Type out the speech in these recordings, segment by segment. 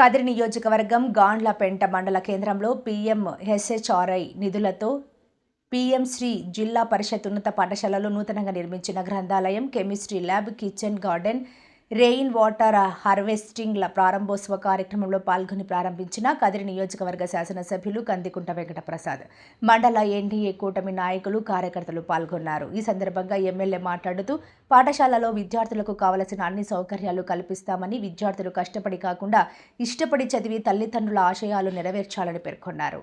కదిరి నియోజకవర్గం గాండ్లపెంట మండల కేంద్రంలో పీఎం హెచ్హెచ్ఆర్ఐ నిధులతో పీఎం శ్రీ జిల్లా పరిషత్ ఉన్నత పాఠశాలలో నూతనంగా నిర్మించిన గ్రంథాలయం chemistry lab kitchen garden rain water హార్వెస్టింగ్ల ప్రారంభోత్సవ కార్యక్రమంలో పాల్గొని ప్రారంభించిన కదిరి నియోజకవర్గ శాసనసభ్యులు కందికుంట వెంకటప్రసాద్ మండల ఎన్డీఏ కూటమి నాయకులు కార్యకర్తలు పాల్గొన్నారు. ఈ సందర్భంగా ఎమ్మెల్యే మాట్లాడుతూ పాఠశాలలో విద్యార్థులకు కావలసిన అన్ని సౌకర్యాలు కల్పిస్తామని విద్యార్థులు కష్టపడి కాకుండా ఇష్టపడి చదివి తల్లిదండ్రుల ఆశయాలు నెరవేర్చాలని పేర్కొన్నారు.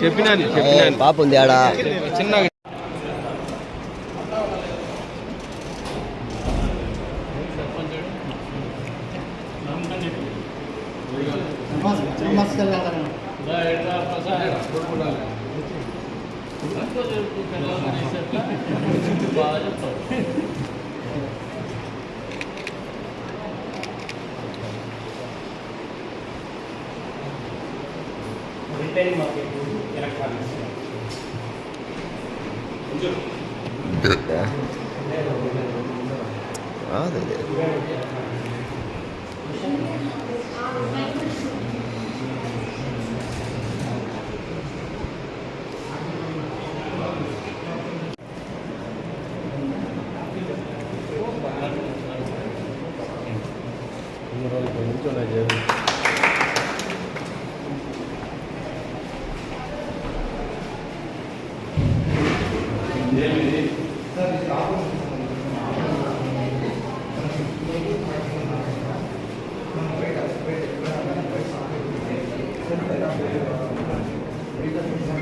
చెప్పినాను చెప్పినాను పాప ఉంది ఆడ చిన్నగా retail market electronics 아, 네, 네. rồi phải những chỗ này giờ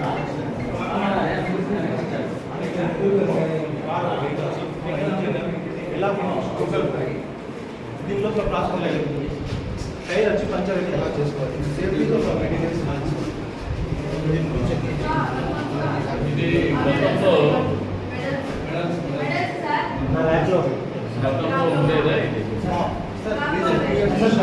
Thank you. దీనిలో ప్రాసెస్ లేదు టైర్ వచ్చి పంచర్ అయితే ఎలా చేసుకోవాలి సేఫ్టీతో మెయింటెనెన్స్ ఇది గతంలో నా ల్యాబ్లో గతంలో ఉండేదా ఇది SSL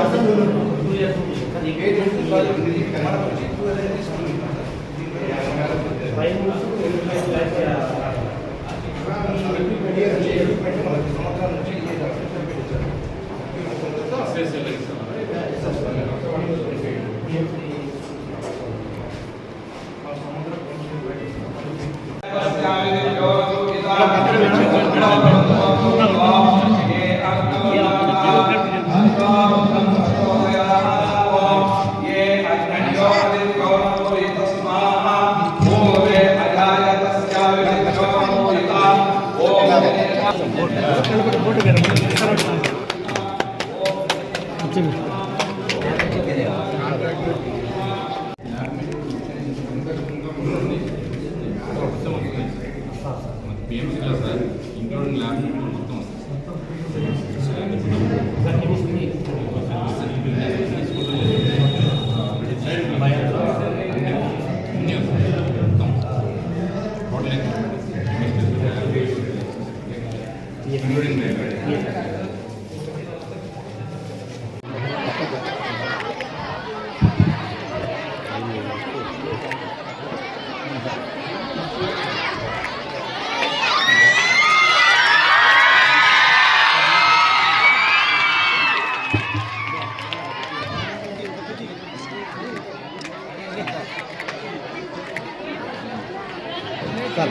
పిఎంసీలో sir including lab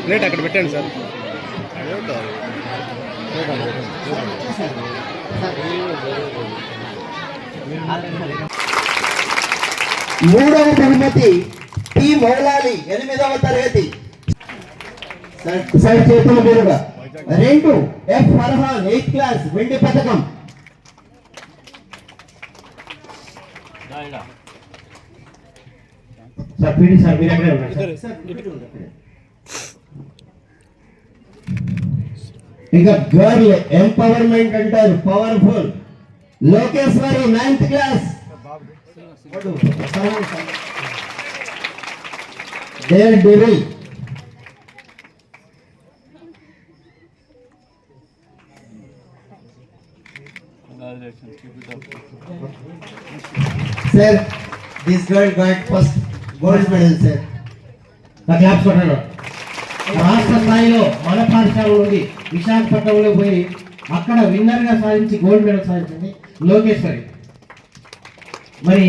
sir plate అక్కడ పెట్టండి సార్. మూడవ బహుమతి పి మౌలాలి ఎనిమిదవ తరగతి. సైడ్ సైడ్ చేతుల మీదుగా. రెండు ఎఫ్ ఫర్హాన్ ఎయిత్ క్లాస్ వెండి పథకం. సార్ పీడి సార్ మీరు ఎక్కడే ఉన్నారు. సార్ ఇంకా గర్ల్ ఎంపవర్మెంట్ అంటారు powerful Lokeshwari ninth class daredevil sir this girl got first gold medal sir claps కొట్టాను రాష్ట్ర స్థాయిలో మన పాఠశాల నుండి విశాఖపట్నంలో పోయి అక్కడ విన్నర్గా సాధించి గోల్డ్ మెడల్ సాధించింది లోకేశ్వరి మరి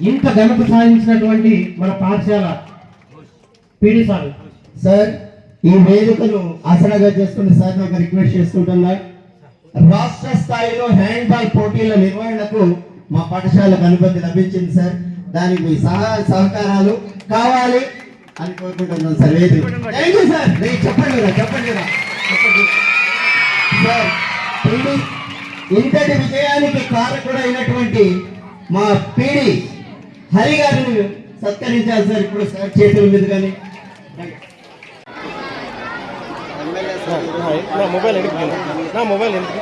ఇంత ఘనత సాధించినటువంటి మన పాఠశాల పీడి సార్. సార్ ఈ వేదికను ఆసరాగా చేసుకుని సార్ నాకు రిక్వెస్ట్ చేసుకుంటున్నా రాష్ట్ర స్థాయిలో హ్యాండ్ బాల్ పోటీల నిర్వహణకు మా పాఠశాలకు అనుమతి లభించింది సార్. దానికి మీ సహాయ సహకారాలు కావాలి. అని కోరుకుంటున్నాను సార్ వేదిక థ్యాంక్ యూ సార్! చెప్పండి కదా చెప్పండి కదా. చెప్పండి సార్ పీడి ఇంతటి విజయానికి కారకుడైనటువంటి మా పీడి హరి గారిని సత్కరించాలి సార్ ఇప్పుడు సార్ చేతుల మీద కానీ. నా మొబైల్ ఎడికి నా మొబైల్ ఎందుకు?